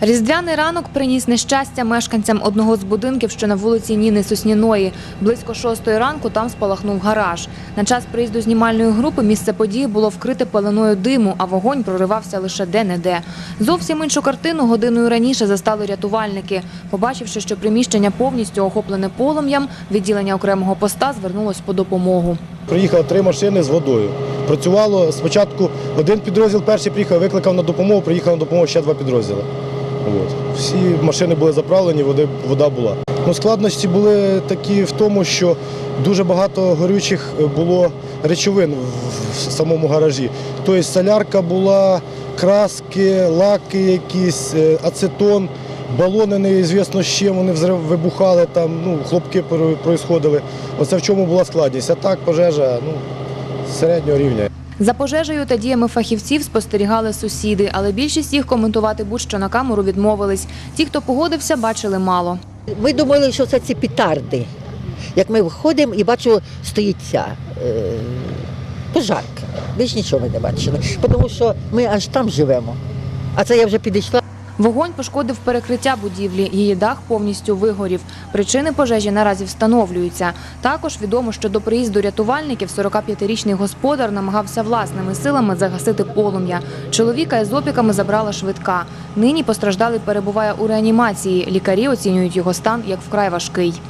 Різдвяний ранок приніс нещастя мешканцям одного з будинків, що на вулиці Ніни Сосніної. Близько шостої ранку там спалахнув гараж. На час приїзду знімальної групи місце події було вкрите пеленою диму, а вогонь проривався лише де-не-де. Зовсім іншу картину годиною раніше застали рятувальники. Побачивши, що приміщення повністю охоплене полум'ям, відділення окремого поста звернулось по допомогу. Приїхало три машини з водою. Працювало спочатку один підрозділ, перший приїхав, викликав на допомогу, приїхав на допомогу ще два підрозділи. Всі машини були заправлені, вода була. Ну, складності були такі в тому, що дуже багато горючих було речовин в- самому гаражі. Тобто солярка була, краски, лаки якісь, е, ацетон, балони неізвісно з чим вони вибухали, ну, хлопки проїсходили. Оце в чому була складність. А так пожежа ну, середнього рівня. За пожежею та діями фахівців спостерігали сусіди, але більшість їх коментувати будь-що на камеру відмовились. Ті, хто погодився, бачили мало. Ми думали, що це ці петарди. Як ми виходимо і бачу, стоїть ця е, пожарка. Більш нічого не бачили. Тому що ми аж там живемо. А це я вже підійшла. Вогонь пошкодив перекриття будівлі. Її дах повністю вигорів. Причини пожежі наразі встановлюються. Також відомо, що до приїзду рятувальників 45-річний господар намагався власними силами загасити полум'я. Чоловіка із опіками забрала швидка. Нині постраждалий перебуває у реанімації. Лікарі оцінюють його стан як вкрай важкий.